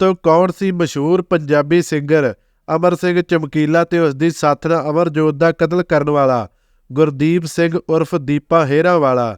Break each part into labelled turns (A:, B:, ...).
A: ਦੋਸਤੋ ਕੌਣ ਸੀ ਮਸ਼ਹੂਰ ਪੰਜਾਬੀ ਸਿੰਗਰ? ਅਮਰ ਸਿੰਘ ਚਮਕੀਲਾ ਤੇ ਉਸ ਦੀ ਸਾਥਣ ਅਮਰਜੋਤ ਦਾ ਕਤਲ ਕਰਨ ਵਾਲਾ। ਗੁਰਦੀਪ ਸਿੰਘ ਉਰਫ ਦੀਪਾ ਹੇਰਾ ਵਾਲਾ।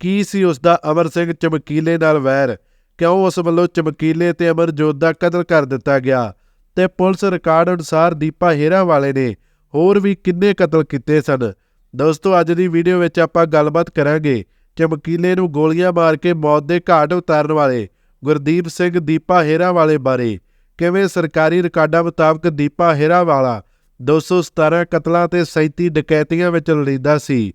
A: ਕੀ ਸੀ ਉਸ ਦਾ ਅਮਰ ਸਿੰਘ ਚਮਕੀਲੇ ਨਾਲ ਵੈਰ? ਕਿਉਂ ਉਸ ਵੱਲੋਂ ਚਮਕੀਲੇ ਤੇ ਅਮਰਜੋਤ ਦਾ ਕਤਲ ਕਰ ਦਿੱਤਾ ਗਿਆ? ਤੇ ਪੁਲਿਸ ਰਿਕਾਰਡ ਅਨੁਸਾਰ ਦੀਪਾ ਹੇਰਾ ਵਾਲੇ ਨੇ ਹੋਰ ਵੀ ਕਿੰਨੇ ਕਤਲ ਕੀਤੇ ਸਨ? ਦੋਸਤੋ, ਅੱਜ ਦੀ ਵੀਡੀਓ ਵਿੱਚ ਆਪਾਂ ਗੱਲਬਾਤ ਕਰਾਂਗੇ ਚਮਕੀਲੇ ਨੂੰ ਗੋਲੀਆਂ ਮਾਰ ਕੇ ਮੌਤ ਦੇ ਘਾਟ ਉਤਾਰਨ ਵਾਲੇ ਗੁਰਦੀਪ ਸਿੰਘ ਦੀਪਾ ਹੇਰਾ ਵਾਲੇ ਬਾਰੇ। ਕਿਵੇਂ ਸਰਕਾਰੀ ਰਿਕਾਰਡਾਂ ਮੁਤਾਬਕ ਦੀਪਾ ਹੇਰਾ ਵਾਲਾ 217 ਕਤਲਾਂ ਤੇ 37 ਡਕੈਤੀਆਂ ਵਿੱਚ ਲੜੀਂਦਾ ਸੀ।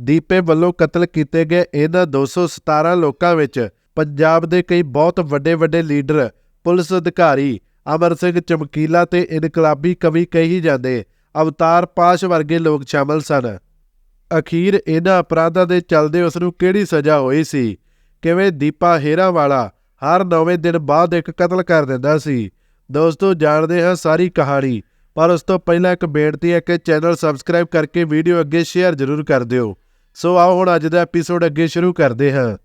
A: ਦੀਪੇ ਵੱਲੋਂ ਕਤਲ ਕੀਤੇ ਗਏ ਇਹਨਾਂ 217 ਲੋਕਾਂ ਵਿੱਚ ਪੰਜਾਬ ਦੇ ਕਈ ਬਹੁਤ ਵੱਡੇ ਵੱਡੇ ਲੀਡਰ, ਪੁਲਿਸ ਅਧਿਕਾਰੀ, ਅਮਰ ਸਿੰਘ ਚਮਕੀਲਾ ਤੇ ਇਨਕਲਾਬੀ ਕਵੀ ਕਹੀ ਜਾਂਦੇ ਅਵਤਾਰ ਪਾਸ਼ ਵਰਗੇ ਲੋਕ ਸ਼ਾਮਲ ਸਨ। ਅਖੀਰ ਇਹਨਾਂ ਅਪਰਾਧਾਂ ਦੇ ਚੱਲਦੇ ਉਸ ਨੂੰ ਕਿਹੜੀ ਸਜ਼ਾ ਹੋਈ ਸੀ? ਕਿਵੇਂ ਦੀਪਾ ਹੇਰਾਵਾਲਾ ਹਰ ਨੌਵੇਂ ਦਿਨ ਬਾਅਦ ਇੱਕ ਕਤਲ ਕਰ ਦਿੰਦਾ ਸੀ। ਦੋਸਤੋ, ਜਾਣਦੇ ਹਾਂ ਸਾਰੀ ਕਹਾਣੀ, ਪਰ ਉਸ ਤੋਂ ਪਹਿਲਾਂ ਇੱਕ ਬੇਨਤੀ ਹੈ ਕਿ ਚੈਨਲ ਸਬਸਕ੍ਰਾਈਬ ਕਰਕੇ ਵੀਡੀਓ ਅੱਗੇ ਸ਼ੇਅਰ ਜ਼ਰੂਰ ਕਰ ਦਿਓ। ਸੋ ਆਓ ਹੁਣ ਅੱਜ ਦਾ ਐਪੀਸੋਡ ਅੱਗੇ ਸ਼ੁਰੂ ਕਰਦੇ ਹਾਂ।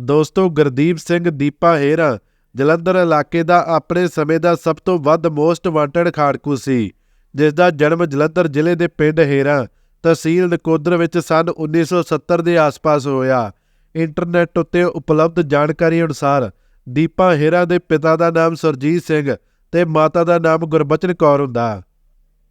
A: ਦੋਸਤੋ, ਗੁਰਦੀਪ ਸਿੰਘ ਦੀਪਾ ਹੇਰਾ ਜਲੰਧਰ ਇਲਾਕੇ ਦਾ ਆਪਣੇ ਸਮੇਂ ਦਾ ਸਭ ਤੋਂ ਵੱਧ ਮੋਸਟ ਵਾਂਟਡ ਖਾੜਕੂ ਸੀ, ਜਿਸ ਦਾ ਜਨਮ ਜਲੰਧਰ ਜ਼ਿਲ੍ਹੇ ਦੇ ਪਿੰਡ ਹੇਰਾ ਤਹਿਸੀਲ ਨਕੋਦਰ ਵਿੱਚ ਸੰਨ 1970 ਦੇ ਆਸ-ਪਾਸ ਹੋਇਆ। ਇੰਟਰਨੈਟ ਉੱਤੇ ਉਪਲਬਧ ਜਾਣਕਾਰੀ ਅਨੁਸਾਰ ਦੀਪਾ ਹੇਰਾ ਦੇ ਪਿਤਾ ਦਾ ਨਾਮ ਸਰਜੀਤ ਸਿੰਘ ਤੇ ਮਾਤਾ ਦਾ ਨਾਮ ਗੁਰਬਚਨ ਕੌਰ ਹੁੰਦਾ।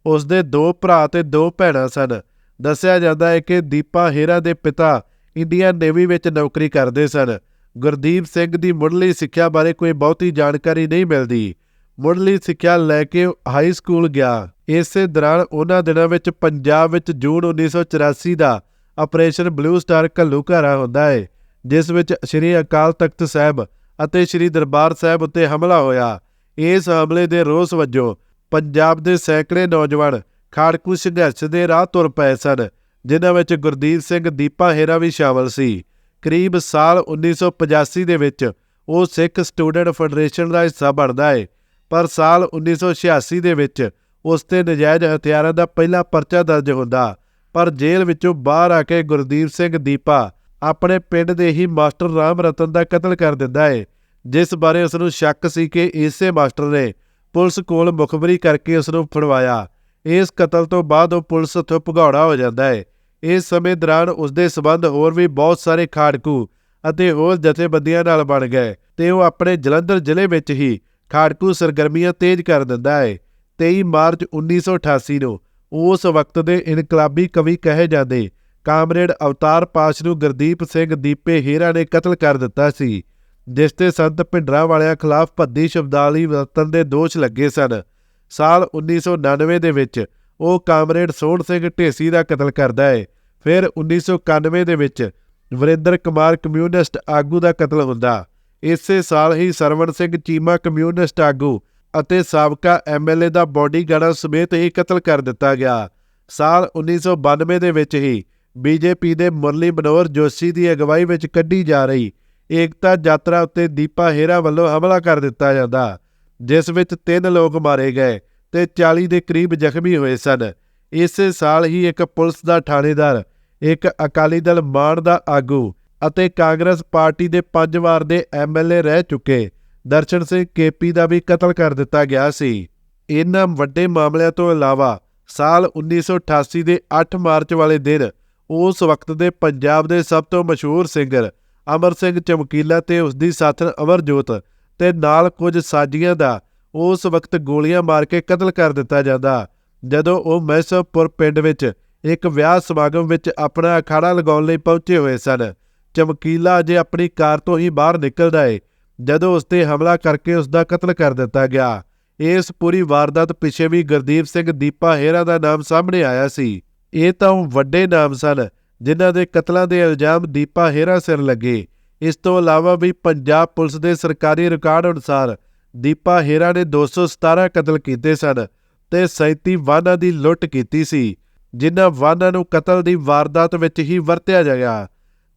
A: ਉਸ ਦੇ ਦੋ ਭਰਾ ਤੇ ਦੋ ਭੈਣਾਂ ਸਨ। ਦੱਸਿਆ ਜਾਂਦਾ ਹੈ ਕਿ ਦੀਪਾ ਹੇਰਾ ਦੇ ਪਿਤਾ ਇੰਡੀਅਨ ਨੇਵੀ ਵਿੱਚ ਨੌਕਰੀ ਕਰਦੇ ਸਨ। ਗੁਰਦੀਪ ਸਿੰਘ ਦੀ ਮੁੱਢਲੀ ਸਿੱਖਿਆ ਬਾਰੇ ਕੋਈ ਬਹੁਤੀ ਜਾਣਕਾਰੀ ਨਹੀਂ ਮਿਲਦੀ। ਮੁੱਢਲੀ ਸਿੱਖਿਆ ਲੈ ਕੇ ਹਾਈ ਸਕੂਲ ਗਿਆ। ਇਸੇ ਦੌਰਾਨ ਉਹਨਾਂ ਦਿਨਾਂ ਵਿੱਚ ਪੰਜਾਬ ਵਿੱਚ ਜੂਨ 1984 ਦਾ ਆਪਰੇਸ਼ਨ ਬਲੂ ਸਟਾਰ ਘੱਲੂਘਾਰਾ ਹੁੰਦਾ ਹੈ। ਜਿਸ ਵਿੱਚ ਸ੍ਰੀ ਅਕਾਲ ਤਖਤ ਸਾਹਿਬ ਅਤੇ ਸ੍ਰੀ ਦਰਬਾਰ ਸਾਹਿਬ ਉੱਤੇ ਹਮਲਾ ਹੋਇਆ। ਇਸ ਹਮਲੇ ਦੇ ਰੋਸ ਵਜੋਂ ਪੰਜਾਬ ਦੇ ਸੈਂਕੜੇ ਨੌਜਵਾਨ ਖਾੜਕੂ ਸੰਘਰਸ਼ ਦੇ ਰਾਹ ਤੁਰ ਪਏ ਸਨ, ਜਿਨ੍ਹਾਂ ਵਿੱਚ ਗੁਰਦੀਪ ਸਿੰਘ ਦੀਪਾ ਹੇਰਾ ਵੀ ਸ਼ਾਮਲ ਸੀ। ਕਰੀਬ ਸਾਲ 1985 ਦੇ ਵਿੱਚ ਉਹ ਸਿੱਖ ਸਟੂਡੈਂਟ ਫੈਡਰੇਸ਼ਨ ਦਾ ਹਿੱਸਾ ਬਣਦਾ ਹੈ ਪਰ ਸਾਲ 1986 ਦੇ ਵਿੱਚ ਉਸ ਤੇ ਨਜਾਇਜ਼ ਹਥਿਆਰਾਂ ਦਾ ਪਹਿਲਾ ਪਰਚਾ ਦਰਜ ਹੁੰਦਾ, ਪਰ ਜੇਲ੍ਹ ਵਿੱਚੋਂ ਬਾਹਰ ਆ ਕੇ ਗੁਰਦੀਪ ਸਿੰਘ ਦੀਪਾ ਆਪਣੇ ਪਿੰਡ ਦੇ ਹੀ ਮਾਸਟਰ ਰਾਮ ਰਤਨ ਦਾ ਕਤਲ ਕਰ ਦਿੰਦਾ ਹੈ ਜਿਸ ਬਾਰੇ ਉਸ ਨੂੰ ਸ਼ੱਕ ਸੀ ਕਿ ਇਸੇ ਮਾਸਟਰ ਨੇ ਪੁਲਿਸ ਕੋਲ ਮੁਖਬਰੀ ਕਰਕੇ ਉਸ ਨੂੰ ਫੜਵਾਇਆ। ਇਸ ਕਤਲ ਤੋਂ ਬਾਅਦ ਉਹ ਪੁਲਿਸ ਤੋਂ ਭਗੌੜਾ ਹੋ ਜਾਂਦਾ ਹੈ ਇਸ ਸਮੇਂ ਦੌਰਾਨ ਉਸ ਦੇ ਸਬੰਧ ਹੋਰ ਵੀ ਬਹੁਤ ਸਾਰੇ ਖਾੜਕੂ ਅਤੇ ਹੋਰ ਜਥੇਬੰਦੀਆਂ ਨਾਲ ਬਣ ਗਏ ਤੇ ਉਹ ਆਪਣੇ ਜਲੰਧਰ ਜ਼ਿਲ੍ਹੇ ਵਿੱਚ ਹੀ ਖਾੜਕੂ ਸਰਗਰਮੀਆਂ ਤੇਜ਼ ਕਰ ਦਿੰਦਾ ਹੈ 23 ਮਾਰਚ 1988 ਨੂੰ ਉਸ ਵਕਤ ਦੇ ਇਨਕਲਾਬੀ ਕਵੀ ਕਹੇ ਜਾਂਦੇ ਕਾਮਰੇਡ ਅਵਤਾਰ ਪਾਸ਼ ਨੂੰ ਗੁਰਦੀਪ ਸਿੰਘ ਦੀਪੇ ਹੀਰਾ ਨੇ ਕਤਲ ਕਰ ਦਿੱਤਾ ਸੀ, ਜਿਸ ਤੇ ਸੰਤ ਭਿੰਡਰਾ ਵਾਲਿਆਂ ਖਿਲਾਫ ਭੱਦੀ ਸ਼ਬਦਾਵਲੀ ਵਰਤਣ ਦੇ ਦੋਸ਼ ਲੱਗੇ ਸਨ। ਸਾਲ 1999 ਦੇ ਵਿੱਚ ਉਹ ਕਾਮਰੇਡ ਸੋਹਣ ਸਿੰਘ ਢੇਸੀ ਦਾ ਕਤਲ ਕਰਦਾ ਹੈ ਫਿਰ 1991 ਦੇ ਵਿੱਚ ਵਰਿੰਦਰ ਕੁਮਾਰ ਕਮਿਊਨਿਸਟ ਆਗੂ ਦਾ ਕਤਲ ਹੁੰਦਾ। ਇਸੇ ਸਾਲ ਹੀ ਸਰਵਣ ਸਿੰਘ ਚੀਮਾ ਕਮਿਊਨਿਸਟ ਆਗੂ ਅਤੇ ਸਾਬਕਾ ਐਮਐਲਏ ਦਾ ਬਾਡੀਗਾਰਡ ਸਮੇਤ ਹੀ ਕਤਲ ਕਰ ਦਿੱਤਾ ਗਿਆ। ਸਾਲ 1992 ਦੇ ਵਿੱਚ ਹੀ ਬੀਜੇਪੀ ਦੇ ਮੁਰਲੀ ਮਨੋਹਰ ਜੋਸ਼ੀ ਦੀ ਅਗਵਾਈ ਵਿੱਚ ਕੱਢੀ ਜਾ ਰਹੀ ਏਕਤਾ ਯਾਤਰਾ ਉੱਤੇ ਦੀਪਾ ਹੇਰਾ ਵੱਲੋਂ ਹਮਲਾ ਕਰ ਦਿੱਤਾ ਜਾਂਦਾ, ਜਿਸ ਵਿੱਚ ਤਿੰਨ ਲੋਕ ਮਾਰੇ ਗਏ ਤੇ 40 ਦੇ ਕਰੀਬ ਜ਼ਖਮੀ ਹੋਏ ਸਨ। ਇਸੇ ਸਾਲ ਹੀ ਇੱਕ ਪੁਲਿਸ ਦਾ ਥਾਣੇਦਾਰ, ਇੱਕ ਅਕਾਲੀ ਦਲ ਮਾਨ ਦਾ ਆਗੂ ਅਤੇ ਕਾਂਗਰਸ ਪਾਰਟੀ ਦੇ ਪੰਜ ਵਾਰ ਦੇ ਐਮਐਲਏ ਰਹਿ ਚੁੱਕੇ। ਦਰਸ਼ਨ ਸਿੰਘ ਕੇਪੀ ਦਾ ਵੀ ਕਤਲ ਕਰ ਦਿੱਤਾ ਗਿਆ ਸੀ। ਇਹਨਾਂ ਵੱਡੇ ਮਾਮਲਿਆਂ ਤੋਂ ਇਲਾਵਾ ਸਾਲ 1988 ਦੇ 8 ਮਾਰਚ ਵਾਲੇ ਦਿਨ ਉਸ ਵਕਤ ਦੇ ਪੰਜਾਬ ਦੇ ਸਭ ਤੋਂ ਮਸ਼ਹੂਰ ਸਿੰਗਰ ਅਮਰ ਸਿੰਘ ਚਮਕੀਲਾ ਤੇ ਉਸ ਦੀ ਸਾਥਣ ਅਮਰਜੋਤ ਤੇ ਨਾਲ ਕੁਝ ਸਾਜੀਆਂ ਦਾ ਉਸ ਵਕਤ ਗੋਲੀਆਂ ਮਾਰ ਕੇ ਕਤਲ ਕਰ ਦਿੱਤਾ ਜਾਂਦਾ। ਜਦੋਂ ਉਹ ਮੈਸਪੁਰ ਪਿੰਡ ਵਿੱਚ ਇੱਕ ਵਿਆਹ ਸਮਾਗਮ ਵਿੱਚ ਆਪਣਾ ਅਖਾੜਾ ਲਗਾਉਣ ਲਈ ਪਹੁੰਚੇ ਹੋਏ ਸਨ, ਚਮਕੀਲਾ ਅਜੇ ਆਪਣੀ ਕਾਰ ਤੋਂ ਹੀ ਬਾਹਰ ਨਿਕਲਦਾ ਏ, ਜਦੋਂ ਉਸ ਤੇ ਹਮਲਾ ਕਰਕੇ ਉਸ ਦਾ ਕਤਲ ਕਰ ਦਿੱਤਾ ਗਿਆ। ਇਸ ਪੂਰੀ ਵਾਰਦਾਤ ਪਿੱਛੇ ਵੀ ਗੁਰਦੀਪ ਸਿੰਘ ਦੀਪਾ ਹੇਰਾ ਦਾ ਨਾਮ ਸਾਹਮਣੇ ਆਇਆ ਸੀ। ਇਹ ਤਾਂ ਉਹ ਵੱਡੇ ਨਾਮ ਸਨ, ਜਿਨ੍ਹਾਂ ਦੇ ਕਤਲਾਂ ਦੇ ਇਲਜ਼ਾਮ ਦੀਪਾ ਹੇਰਾ ਸਿਰ ਲੱਗੇ। ਇਸ ਤੋਂ ਇਲਾਵਾ ਵੀ ਪੰਜਾਬ ਪੁਲਿਸ ਦੇ ਸਰਕਾਰੀ ਰਿਕਾਰਡ ਅਨੁਸਾਰ ਦੀਪਾ ਹੇਰਾ ਨੇ 217 ਕਤਲ ਕੀਤੇ ਸਨ ਤੇ 37 ਵਾਹਨਾਂ ਦੀ ਲੁੱਟ ਕੀਤੀ ਸੀ, ਜਿਨ੍ਹਾਂ ਵਾਹਨਾਂ ਨੂੰ ਕਤਲ ਦੀ ਵਾਰਦਾਤ ਵਿੱਚ ਹੀ ਵਰਤਿਆ ਗਿਆ।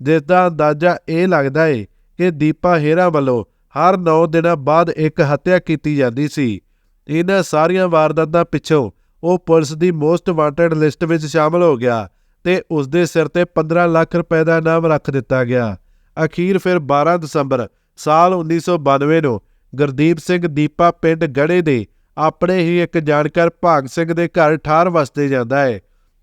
A: ਜਿਸ ਦਾ ਅੰਦਾਜ਼ਾ ਇਹ ਲੱਗਦਾ ਹੈ ਕਿ ਦੀਪਾ ਹੇਰਾ ਵੱਲੋਂ ਹਰ 9 ਦਿਨਾਂ ਬਾਅਦ ਇੱਕ ਹੱਤਿਆ ਕੀਤੀ ਜਾਂਦੀ ਸੀ। ਇਹਨਾਂ ਸਾਰੀਆਂ ਵਾਰਦਾਤਾਂ ਪਿੱਛੋਂ ਉਹ ਪੁਲਿਸ ਦੀ ਮੋਸਟ ਵਾਂਟਡ ਲਿਸਟ ਵਿੱਚ ਸ਼ਾਮਲ ਹੋ ਗਿਆ ਤੇ ਉਸ ਦੇ ਸਿਰ ਤੇ 15 ਲੱਖ ਰੁਪਏ ਦਾ ਇਨਾਮ ਰੱਖ ਦਿੱਤਾ ਗਿਆ। ਅਖੀਰ ਫਿਰ 12 ਦਸੰਬਰ ਸਾਲ 1992 ਨੂੰ ਗੁਰਦੀਪ ਸਿੰਘ ਦੀਪਾ ਪਿੰਡ ਗੜੇ ਦੇ ਆਪਣੇ ਹੀ ਇੱਕ ਜਾਣਕਾਰ ਭਾਗ ਸਿੰਘ ਦੇ ਘਰ ਠਾਰ ਵਸਦੇ ਜਾਂਦਾ ਹੈ,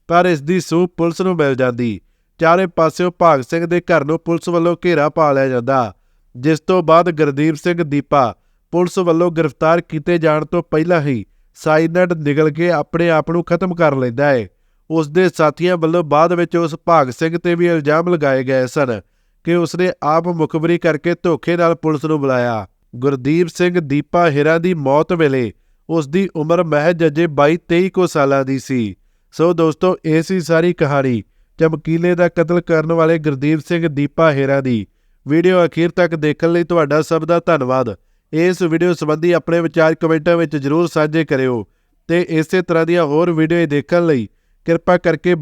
A: ਪਰ ਇਸ ਦੀ ਸੂਹ ਪੁਲਿਸ ਨੂੰ ਮਿਲ ਜਾਂਦੀ। ਚਾਰੇ ਪਾਸਿਓਂ ਭਾਗ ਸਿੰਘ ਦੇ ਘਰ ਨੂੰ ਪੁਲਿਸ ਵੱਲੋਂ ਘੇਰਾ ਪਾ ਲਿਆ ਜਾਂਦਾ, ਜਿਸ ਤੋਂ ਬਾਅਦ ਗੁਰਦੀਪ ਸਿੰਘ ਦੀਪਾ ਪੁਲਿਸ ਵੱਲੋਂ ਗ੍ਰਿਫਤਾਰ ਕੀਤੇ ਜਾਣ ਤੋਂ ਪਹਿਲਾਂ ਹੀ ਸਾਈਨਡ ਨਿਗਲ ਕੇ ਆਪਣੇ ਆਪ ਨੂੰ ਖਤਮ ਕਰ ਲੈਂਦਾ ਹੈ। ਉਸ ਦੇ ਸਾਥੀਆਂ ਵੱਲੋਂ ਬਾਅਦ ਵਿੱਚ ਉਸ ਭਾਗ ਸਿੰਘ ਤੇ ਵੀ ਇਲਜ਼ਾਮ ਲਗਾਏ ਗਏ ਸਨ ਕਿ ਉਸਨੇ ਆਪ ਮੁਖਬਰੀ ਕਰਕੇ ਧੋਖੇ ਨਾਲ ਪੁਲਿਸ ਨੂੰ ਬੁਲਾਇਆ। ਗੁਰਦੀਪ ਸਿੰਘ ਦੀਪਾ ਹਿਰਾ ਦੀ ਮੌਤ ਵੇਲੇ ਉਸ ਦੀ ਉਮਰ ਮਹਿਜ ਅਜੇ 22-23 ਕੋ ਸਾਲਾਂ ਦੀ ਸੀ। ਸੋ ਦੋਸਤੋ, ਇਹ ਸੀ ਸਾਰੀ ਕਹਾਣੀ ਚਮਕੀਲੇ ਦਾ ਕਤਲ ਕਰਨ ਵਾਲੇ ਗੁਰਦੀਪ ਸਿੰਘ ਦੀਪਾ ਹਿਰਾ ਦੀ। ਵੀਡੀਓ ਅਖੀਰ ਤੱਕ ਦੇਖਣ ਲਈ ਤੁਹਾਡਾ ਸਭ ਦਾ ਧੰਨਵਾਦ। ਇਸ ਵੀਡੀਓ ਸੰਬੰਧੀ ਆਪਣੇ ਵਿਚਾਰ ਕਮੈਂਟਾਂ ਵਿੱਚ ਜਰੂਰ ਸਾਂਝੇ ਕਰਿਓ ਤੇ ਇਸੇ ਤਰ੍ਹਾਂ ਦੀਆਂ ਹੋਰ ਵੀਡੀਓ ਦੇਖਣ ਲਈ ਕਿਰਪਾ ਕਰਕੇ